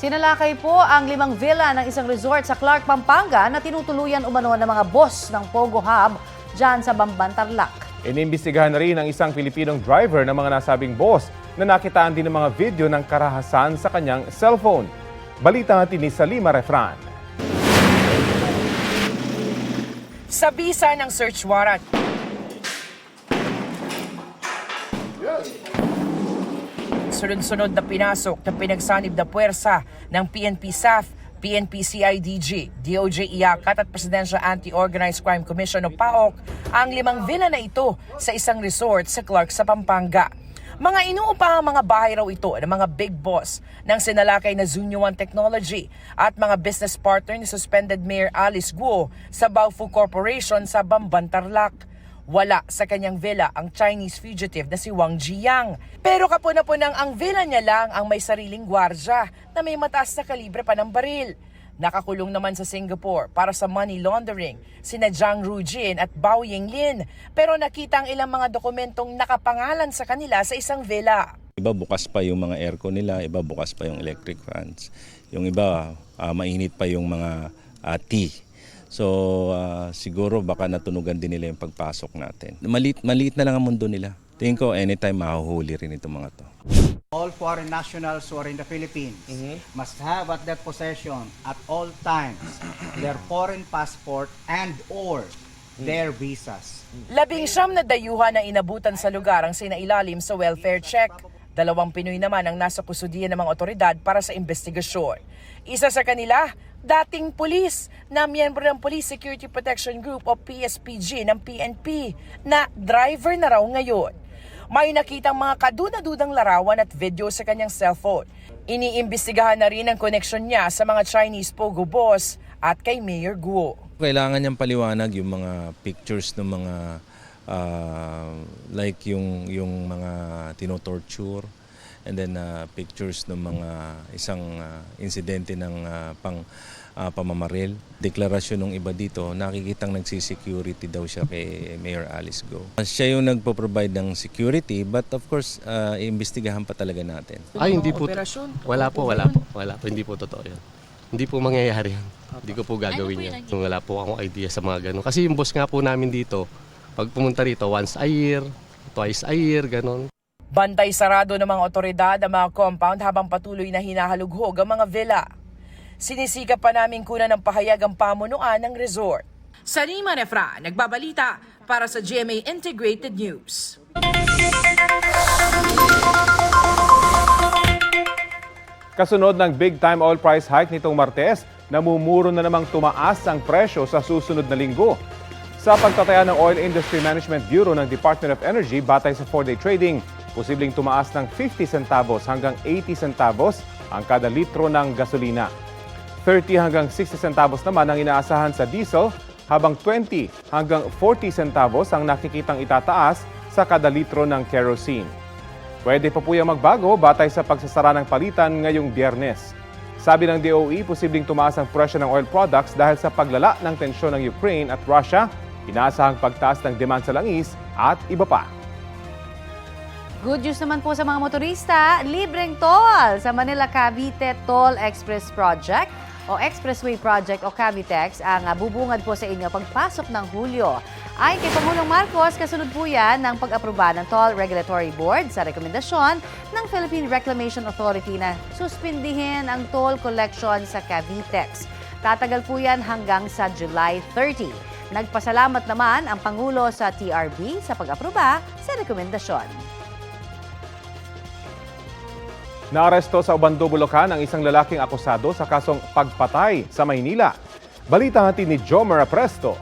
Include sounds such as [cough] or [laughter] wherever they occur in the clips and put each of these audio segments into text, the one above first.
Sinalakay po ang limang villa ng isang resort sa Clark, Pampanga na tinutuluyan umano ng mga boss ng Pogo Hub dyan sa Bamban, Tarlac. Inimbestigahan na rin ang isang Pilipinong driver ng mga nasabing boss na nakitaan din ng mga video ng karahasan sa kanyang cellphone. Balita natin ni Salima Refran. Sa bisa ng search warrant, sunod-sunod na pinasok na pinagsanib na puwersa ng PNP SAF, PNP CIDG, DOJ IACAT at Presidential Anti-Organized Crime Commission o PAOK ang limang villa na ito sa isang resort sa Clark sa Pampanga. Mga inuupahang mga bahay raw ito ng mga big boss ng sinalakay na Zunyo One Technology at mga business partner ni suspended Mayor Alice Guo sa Baofu Corporation sa Bamban, Tarlac. Wala sa kanyang villa ang Chinese fugitive na si Wang Jiyang. Pero kapuna-punang ang villa niya lang ang may sariling gwardya na may mataas na kalibre pa ng baril. Nakakulong naman sa Singapore para sa money laundering sina Zhang Rujin at Bao Yinglin pero nakita ang ilang mga dokumentong nakapangalan sa kanila sa isang villa. Iba bukas pa yung mga aircon nila, iba bukas pa yung electric fans. Yung iba ah, mainit pa yung mga ah, tea. So ah, siguro baka natunugan din nila yung pagpasok natin. Maliit, maliit na lang ang mundo nila. Tingin ko anytime mahuhuli rin itong mga to. All foreign nationals who are in the Philippines must have at their possession at all times their foreign passport and or their visas. Labing siyam na dayuhan na inabutan sa lugar ang sinailalim sa welfare check. Dalawang Pinoy naman ang nasa kusudiyan ng mga otoridad para sa investigasyon. Isa sa kanila, dating pulis na miyembro ng Police Security Protection Group o PSPG ng PNP na driver na raw ngayon. May nakitang mga kaduna-dudang larawan at video sa kanyang cellphone. Iniimbestigahan na rin ang koneksyon niya sa mga Chinese pogo boss at kay Mayor Guo. Kailangan niyang paliwanag yung mga pictures ng mga ah, like yung yung mga tinotorture and then ah, pictures ng mga isang ah, insidente ng ah, pang ah, pamamaril. Deklarasyon ng iba dito, nakikitang nagsisecurity daw siya kay Mayor Alice Go. Siya yung nagpo-provide ng security but of course, uh, iimbestigahan pa talaga natin. Ay, hindi po. Operasyon? Wala po, wala po. Wala po, hindi po totoo yun. Hindi po mangyayari yun. Hindi ko po gagawin yan. Wala po akong idea sa mga ganun. Kasi yung boss nga po namin dito, pag pumunta rito once a year, twice a year, ganun. Bantay sarado ng mga otoridad ang mga compound habang patuloy na hinahalughog ang mga villa. Sinisikap pa namin kunan ng pahayag ang pamunuan ng resort. Sarima Refra, nagbabalita para sa GMA Integrated News. Kasunod ng big time oil price hike nitong Martes, namumuro na namang tumaas ang presyo sa susunod na linggo. Sa pagtataya ng Oil Industry Management Bureau ng Department of Energy batay sa 4-day trading, posibleng tumaas ng 50 centavos hanggang 80 centavos ang kada litro ng gasolina. 30 hanggang 60 centavos naman ang inaasahan sa diesel habang 20 hanggang 40 centavos ang nakikitang itataas sa kada litro ng kerosene. Pwede pa po yung magbago batay sa pagsasara ng palitan ngayong biyernes. Sabi ng DOE, posibleng tumaas ang presyo ng oil products dahil sa paglala ng tensyon ng Ukraine at Russia, inaasahang pagtaas ng demand sa langis at iba pa. Good news naman po sa mga motorista, libreng toll sa Manila Cavite Toll Express Project o Expressway Project o Cavitex ang ah, bubungad po sa inyo pagpasok ng Hulyo. Ay kay Pangulong Marcos, kasunod po yan ng pag-aproba ng Toll Regulatory Board sa rekomendasyon ng Philippine Reclamation Authority na suspindihin ang toll collection sa Cavitex. Tatagal po yan hanggang sa July 30. Nagpasalamat naman ang Pangulo sa TRB sa pag-aproba sa rekomendasyon. Naaresto sa Obando, Bulacan ang isang lalaking akusado sa kasong pagpatay sa Maynila. Balita natin ni Jomer Presto.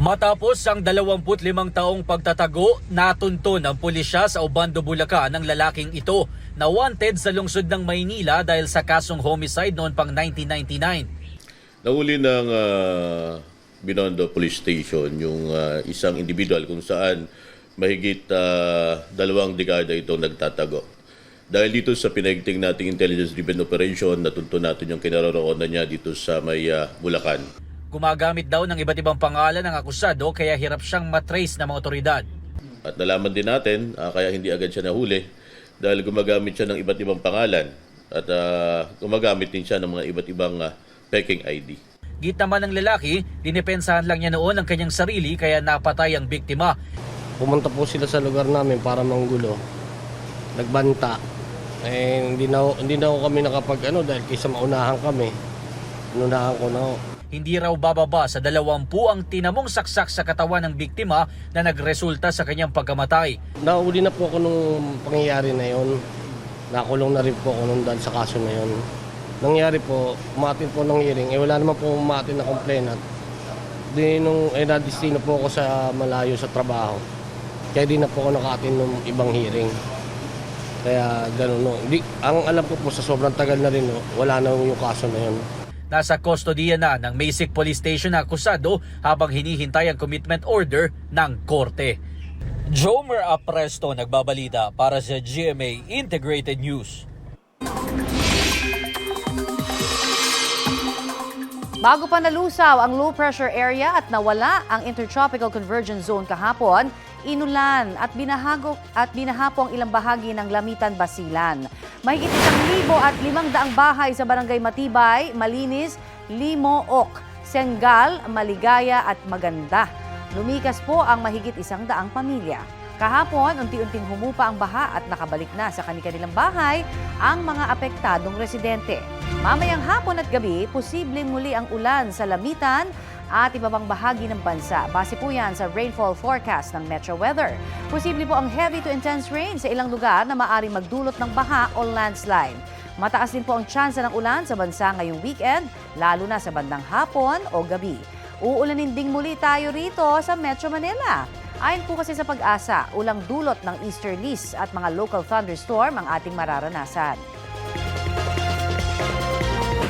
Matapos ang 25 taong pagtatago, natunto ng pulisya sa Obando, Bulacan ang lalaking ito na wanted sa lungsod ng Maynila dahil sa kasong homicide noon pang 1999. Nahuli ng ah, Binondo Police Station yung ah, isang individual kung saan mahigit ah, dalawang dekada itong nagtatago. Dahil dito sa pinagting nating intelligence-driven operation, natunto natin yung kinaroroonan niya dito sa may ah, Bulacan. Gumagamit daw ng iba't ibang pangalan ng akusado kaya hirap siyang matrace ng mga otoridad. At nalaman din natin, ah, kaya hindi agad siya nahuli, dahil gumagamit siya ng iba't ibang pangalan at ah, gumagamit din siya ng mga iba't ibang ah, peking ID. Git naman ng lalaki, dinipensahan lang niya noon ang kanyang sarili kaya napatay ang biktima. Pumunta po sila sa lugar namin para manggulo. Nagbanta. Eh, hindi na, hindi na kami nakapag ano dahil kaysa maunahan kami. Inunahan ko na ako. Hindi raw bababa sa dalawampu ang tinamong saksak sa katawan ng biktima na nagresulta sa kanyang pagkamatay. Nauli na po ako nung pangyayari na yon. Nakulong na rin po ako nung dahil sa kaso na yon. Nangyari po, umatin po ng hearing. Eh wala naman po umatin na complainant. Di nung eh nadistino po ako sa malayo sa trabaho. Kaya di na po ako nakatin ng ibang hearing. Kaya ganun no. Di, ang alam ko po sa sobrang tagal na rin no, wala na yung kaso na yun. Nasa kustodiya na ng Masic Police Station ang akusado habang hinihintay ang commitment order ng korte. Jomer Apresto nagbabalita para sa GMA Integrated News. Bago pa nalusaw ang low pressure area at nawala ang intertropical convergence zone kahapon, inulan at binahago at binahapo ang ilang bahagi ng Lamitan Basilan. Mahigit isang libo at limang daang bahay sa barangay Matibay, Malinis, Limook, Sengal, Maligaya at Maganda. Lumikas po ang mahigit isang daang pamilya. Kahapon, unti-unting humupa ang baha at nakabalik na sa kanilang bahay ang mga apektadong residente. Mamayang hapon at gabi, posibleng muli ang ulan sa Lamitan at iba pang bahagi ng bansa. Base po yan sa rainfall forecast ng Metro Weather. Posible po ang heavy to intense rain sa ilang lugar na maaring magdulot ng baha o landslide. Mataas din po ang tsansa ng ulan sa bansa ngayong weekend, lalo na sa bandang hapon o gabi. Uulanin ding muli tayo rito sa Metro Manila. Ayon po kasi sa pag-asa, ulang dulot ng easterlies at mga local thunderstorm ang ating mararanasan.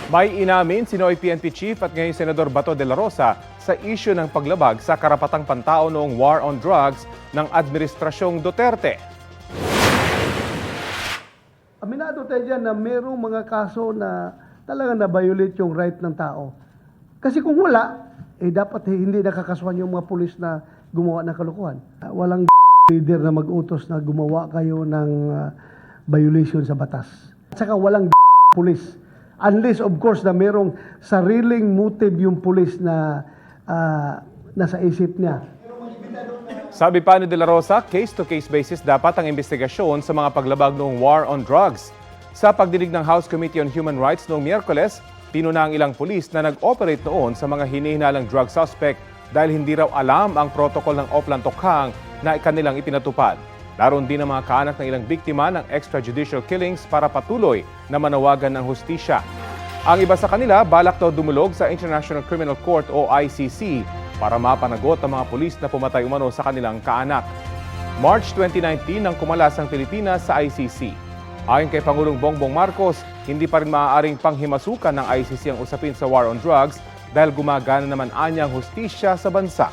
May inamin si Noy PNP Chief at ngayon Senador Bato de la Rosa sa isyu ng paglabag sa karapatang pantao noong war on drugs ng Administrasyong Duterte. Aminado tayo dyan na merong mga kaso na talaga na-violate yung right ng tao. Kasi kung wala, eh dapat eh, hindi nakakasuhan yung mga pulis na gumawa ng kalukuhan. Walang [laughs] leader na mag-utos na gumawa kayo ng ah, violation sa batas. At saka walang [laughs] pulis. Unless of course na merong sariling motive yung pulis na ah, nasa isip niya. Sabi pa ni De La Rosa, case-to-case basis dapat ang investigasyon sa mga paglabag noong war on drugs. Sa pagdinig ng House Committee on Human Rights noong Miyerkules, pinuna ang ilang pulis na nag-operate noon sa mga hinihinalang drug suspect dahil hindi raw alam ang protocol ng Oplan Tokhang na kanilang ipinatupad. Naroon din ang mga kaanak ng ilang biktima ng extrajudicial killings para patuloy na manawagan ng hustisya. Ang iba sa kanila balak daw dumulog sa International Criminal Court o ICC para mapanagot ang mga pulis na pumatay umano sa kanilang kaanak. March 2019 nang kumalas ang Pilipinas sa ICC. Ayon kay Pangulong Bongbong Marcos, hindi pa rin maaaring panghimasukan ng ICC ang usapin sa war on drugs dahil gumagana naman anya ang hustisya sa bansa.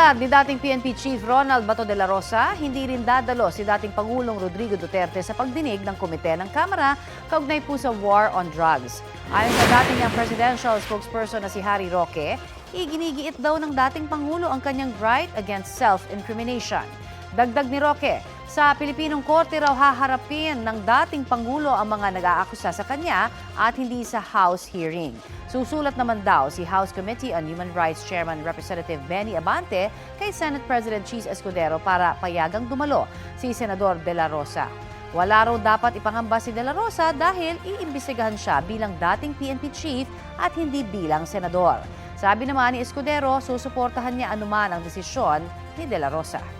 Tulad ni dating PNP Chief Ronald Bato de la Rosa, hindi rin dadalo si dating Pangulong Rodrigo Duterte sa pagdinig ng komite ng Kamara kaugnay po sa war on drugs. Ayon sa dating niyang presidential spokesperson na si Harry Roque, iginigiit daw ng dating Pangulo ang kanyang right against self-incrimination. Dagdag ni Roque, sa Pilipinong Korte raw haharapin ng dating Pangulo ang mga nag-aakusa sa kanya at hindi sa House hearing. Susulat naman daw si House Committee on Human Rights Chairman Representative Benny Abante kay Senate President Cheese Escudero para payagang dumalo si Senador De La Rosa. Wala raw dapat ipangamba si De La Rosa dahil iimbestigahan siya bilang dating PNP chief at hindi bilang senador. Sabi naman ni Escudero, susuportahan niya anuman ang desisyon ni De La Rosa.